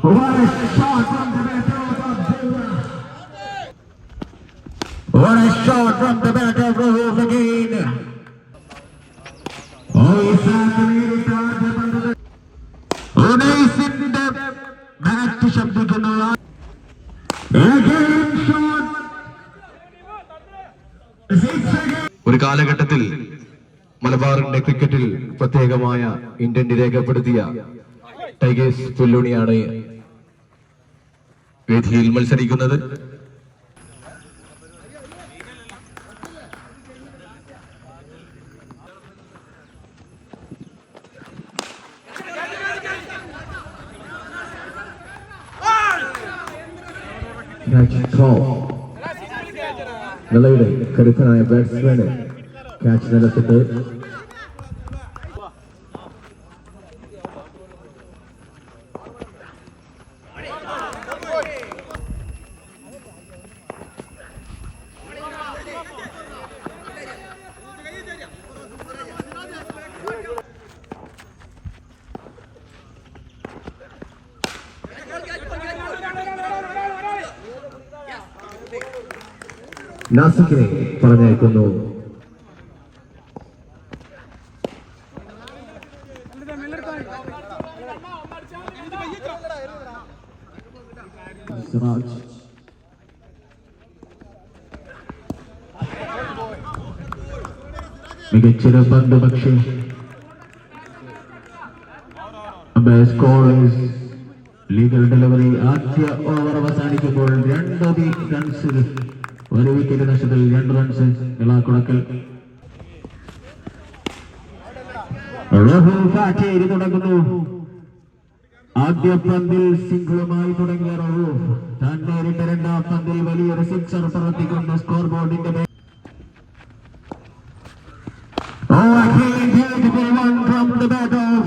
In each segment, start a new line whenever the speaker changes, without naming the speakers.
What a shot from the bat of Abdullah. What a shot from the bat of Rahul again. Oh, ആദ്യ പന്ത് ഉനൈസിന്റെ bat ശബ്ദിക്കുന്നു.
ഒരു കാലഘട്ടത്തിൽ മലബാറിന്റെ ക്രിക്കറ്റിൽ പ്രത്യേകമായ ഇന്ത്യൻ രേഖപ്പെടുത്തിയ ടൈഗേഴ്സ് പുല്ലുണിയാണ് വേദിയിൽ മത്സരിക്കുന്നത്. നിലയുടെ കരുത്തനായ ബാറ്റ്സ്മാന് ക്യാച്ച് നിലത്തിട്ട് നാസിക്കിനെ പറഞ്ഞയക്കുന്നു. സിറാജ് മികച്ചൊരു പന്ത് പക്ഷേ ലീഗൽ ഡെലിവറി ആദ്യ ഓവർ അവസാനിക്കുമ്പോൾ രണ്ട് റൺസ് ഒരു വിക്കറ്റ് നഷ്ടത്തിൽ രണ്ട് റൺസ് ഇളാക്കുടക്കൽ ഫാറ്റേരി തുടങ്ങുന്നു. ആദ്യ പന്തിൽ സിംഗിളുമായി തുടങ്ങിയ റഹൂഫ് താൻ നേരിട്ട രണ്ടാം പന്തിൽ വലിയൊരു സിക്സർ പ്രവർത്തിക്കുന്ന സ്കോർ ബോർഡിന്റെ Oh, a clean beautiful one from the bat of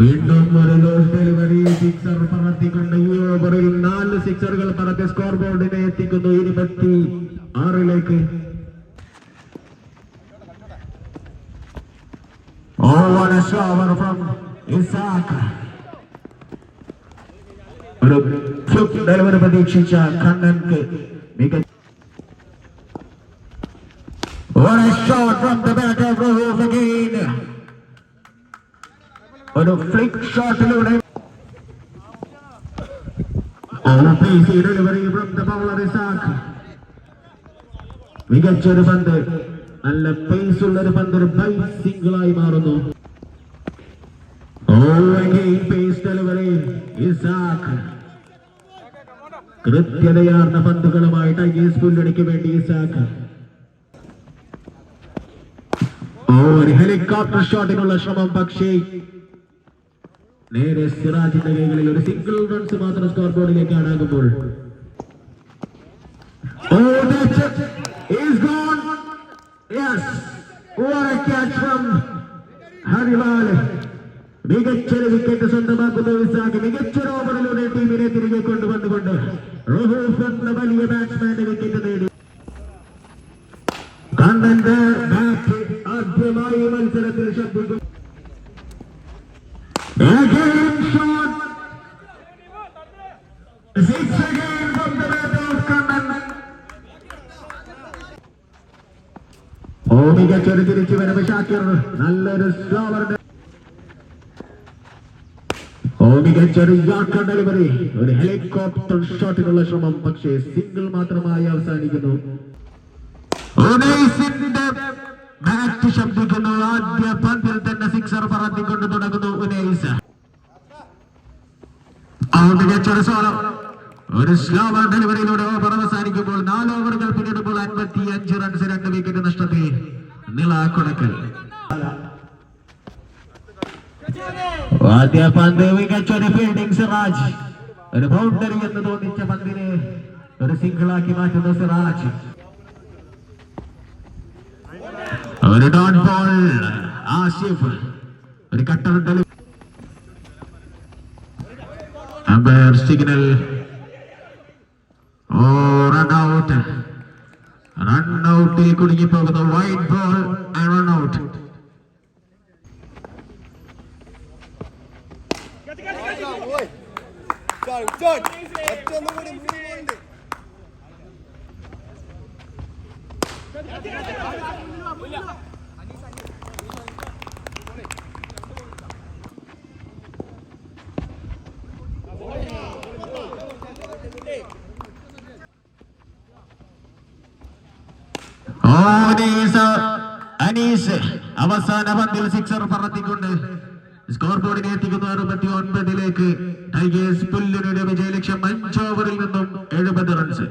വീണ്ടും ഒരു ഡെലിവറി സിക്സർ പറത്തിക്കൊണ്ട് ഈ ഓവറിൽ നാല് സിക്സറുകൾ പറത്തി സ്കോർ ബോർഡിനെ എത്തിക്കുന്നു. ഇരുപത്തി ആറിലേക്ക്. Oh, ഒരു ഡെലിവറി പ്രതീക്ഷിച്ച കണ്ണൻക്ക് മികച്ച What a shot from the back of Rahul again. ഒരു ഫ്ലിക് ഷോട്ടിലൂടെ മികച്ചൊരു പന്ത്. നല്ല പേസ് ഉള്ള ഒരു പന്ത് ഒരു ബൈ സിംഗിളായി മാറുന്നു. ഡെലിവറി കൃത്യതയാർന്ന പന്തുകളുമായി ടൈഗേഴ്സ് പുല്ലടിക്ക് വേണ്ടി ഇസാഖ് ഓ ഒരു ഹെലികോപ്റ്റർ ഷോട്ടിനുള്ള ശ്രമം പക്ഷേ നേരെ സിറാജിന്റെ കൈകളിൽ ഒരു സിംഗിൾ റൺസ് മാത്രം സ്കോർ ബോർഡിലേക്ക് ആടാകുമ്പോൾ Oh, that's it. He's gone. Yes. What a catch from Harilal മികച്ചൊരു വിക്കറ്റ് സ്വന്തമാക്കുന്ന വിസാഖ് മികച്ചൊരു ഓവറിലൂടെ ടീമിനെ തിരികെ കൊണ്ടുവന്നുകൊണ്ട് റഹൂഫ് എന്ന വലിയ ബാറ്റ്സ്മാന്റെ വിക്കറ്റ് നേടി കണ്ണന്റെ ബാറ്റ് ആദ്യമായി മത്സരത്തിൽ ശബ്ദിക്കും Again shot. Six again from the bat of Kannan. ഓ മികച്ചൊരു തിരിച്ചു വരവ് ഷാക്കിർ നല്ലൊരു സ്ലോവറിന്റെ ഓ മികച്ചൊരു ഡെലിവറി ഒരു ഹെലികോപ്റ്റർ ഷോട്ടിനുള്ള ശ്രമം പക്ഷേ സിംഗിൾ മാത്രമായി അവസാനിക്കുന്നു. ബാറ്റ് ശബ്ദിക്കുന്നു ആദ്യ പന്തിൽ തന്നെ സിക്സർ പറത്തിക്കൊണ്ട് തുടങ്ങുന്നു ഉനൈസ് ആ മികച്ചൊരു സോളം ഒരു സ്ലോവർ ഡെലിവറിയിലൂടെ ഓവർ അവസാനിക്കുമ്പോൾ നാല് ഓവറുകൾ പിന്നിടുമ്പോൾ അൻപത്തി അഞ്ച് റൺസ് രണ്ട് വിക്കറ്റ് നഷ്ടത്തിൽ. നില കൊടക്കൽ. ആദ്യ പന്ത് മികച്ചൊരു ഫീൽഡിംഗ് സിറാജ്. ഒരു ബൗണ്ടറി എന്ന് തോന്നിച്ച പന്തിനെ ഒരു സിംഗിളാക്കി മാറ്റുന്ന സിറാജ്. ഒരു ഡോൺ ബോൾ ആസിഫ്. ഒരു cutter delivery umpire signal oh run out run ഔട്ടിൽ കുടുങ്ങിപ്പോകുന്ന വൈറ്റ് ബോൾ റൺ ഔട്ട്
ഒറ്റൊന്നും കൂടി മൂന്ന് പോയിന്റ്
ഓ അനീസ് അനീസ് അവസാന പന്തിൽ സിക്സർ പറത്തിക്കൊണ്ട് സ്കോർ ബോർഡിനെ എത്തിക്കുന്നു അറുപത്തി ഒൻപതിലേക്ക് ടൈഗേഴ്സ് പുല്ലിനുടെ വിജയലക്ഷ്യം അഞ്ച് ഓവറിൽ നിന്നും എഴുപത് റൺസ്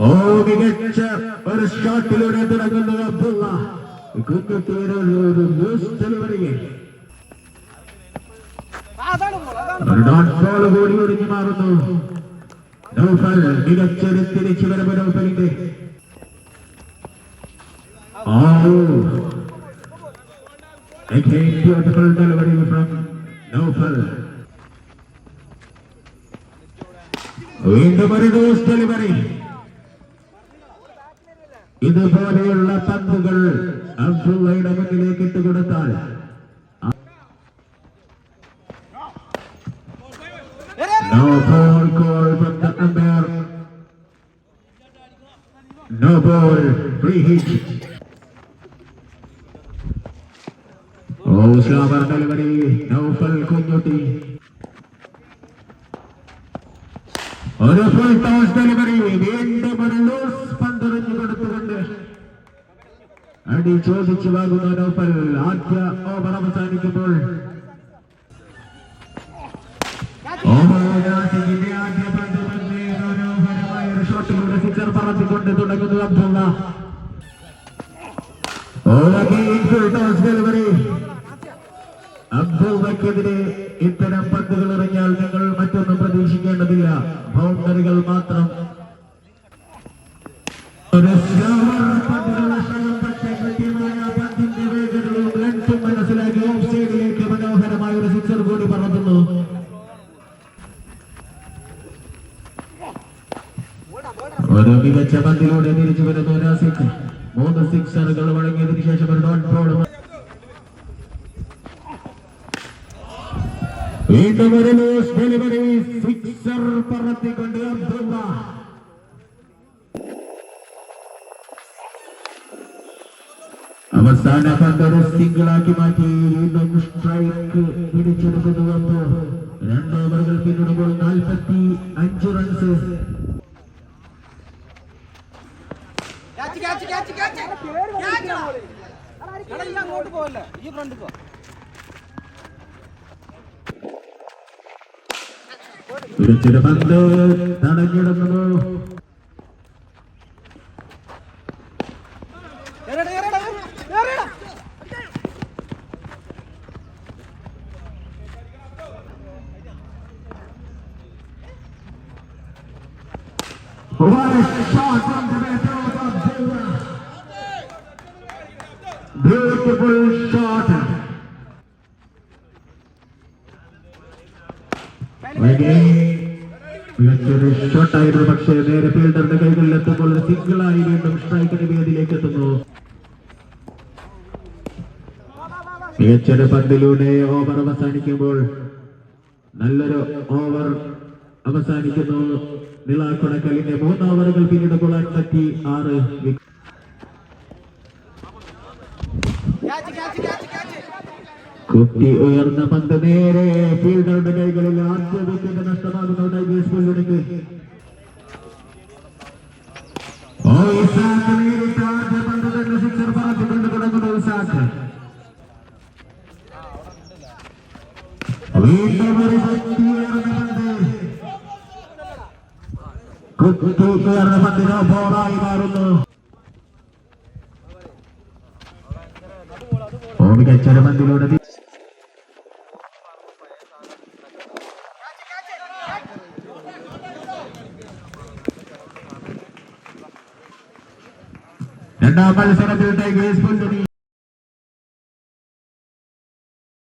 ഓ മികച്ച ഒരു ഷോട്ടിലൂടെ തുടങ്ങുന്നു അബ്ദുള്ള. ഡെലിവറി കൂടി ഒടിഞ്ഞു മാറുന്നു. നൗഫൽ മികച്ചൊരു തിരിച്ചു വരവ് നൗഫലിന്റെ. Again, beautiful delivery വീണ്ടും ഒരു ഡെലിവറി. ഇതുപോലെയുള്ള പന്തുകൾ അബ്ദുള്ളയുടെ മുന്നിലേക്ക് നൗഫൽ കുഞ്ഞുട്ടി ഒരു ഫുൾ ടോസ് ഡെലിവറി വീണ്ടും ഒരു ലൂസ് പന്തെറിഞ്ഞു കൊടുത്തുകൊണ്ട് അടി ചോദിച്ചു വാങ്ങുന്ന നൗഫൽ ആദ്യ ഓവർ അവസാനിക്കുമ്പോൾ അബ്ദുൾക്കെതിരെ ഇത്തരം പന്തുകൾ എറിഞ്ഞാൽ നിങ്ങൾ മറ്റൊന്നും പ്രതീക്ഷിക്കേണ്ടതില്ല. ബൗണ്ടറികൾ മാത്രം. പന്തിലൂടെ തിരിച്ചു വരുന്നു നാസിക്. മൂന്ന് സിക്സറുകൾ വഴങ്ങിയതിനു ശേഷം ഒരു ഡോട്ട് ബോൾ വീണ്ടും ഒരു ലൂസ് ഡെലിവറി സിക്സർ പറത്തിക്കൊണ്ട് അവസാന പന്തൊരു സിംഗിളാക്കി മാറ്റി. വീണ്ടും സ്ട്രൈക്ക് പിടിച്ചെടുക്കുന്നു അപ്പോ രണ്ട് ഓവറുകൾ പിന്നിടുമ്പോൾ നാൽപ്പത്തി അഞ്ച് runs
catch catch catch catch എടാ ഈ അങ്ങോട്ട് പോവല്ലേ? ഈ ഫ്രണ്ട് പോ.
പിടിച്ചൊരു പന്ത് തടഞ്ഞിടുന്നു
ഏറെടാ, ഏറെടാ, ഏറെടാ.
What a shot from the back of Abdullah. Shot. Again, മികച്ചൊരു ഷോട്ടായിരുന്നു പക്ഷേ നേരെ ഫീൽഡറിന്റെ കൈകളിൽ എത്തുമ്പോൾ സിംഗിളായി വീണ്ടും സ്ട്രൈക്കിന് വേദിയിലേക്ക് എത്തുന്നു. മികച്ചൊരു പന്തിലൂടെ ഓവർ അവസാനിക്കുമ്പോൾ നല്ലൊരു ഓവർ അവസാനിക്കുന്നു. നിളാക്കുണക്കലിന്റെ മൂന്ന് ഓവറുകൾ
പിന്നീട് കൊള്ളാൻ പറ്റി ആറ്
കുത്തി ഉയർന്ന പന്ത് നേരെ ഫീൽഡറുടെ കൈകളിൽ ആദ്യ വിക്കറ്റ് നഷ്ടമാകുന്ന ടൈഗേഴ്സ് തന്നെ സിക്സർ പറത്തിക്കൊണ്ട് വീണ്ടും ഒരു പന്ത്. കുത്തിക്കയറുന്ന പന്തിനോ മാറുന്നു. ഓ മികച്ചൊരു പന്തിലൂടെ തി- രണ്ടാം മത്സരത്തിലൂടെ മുന്നണി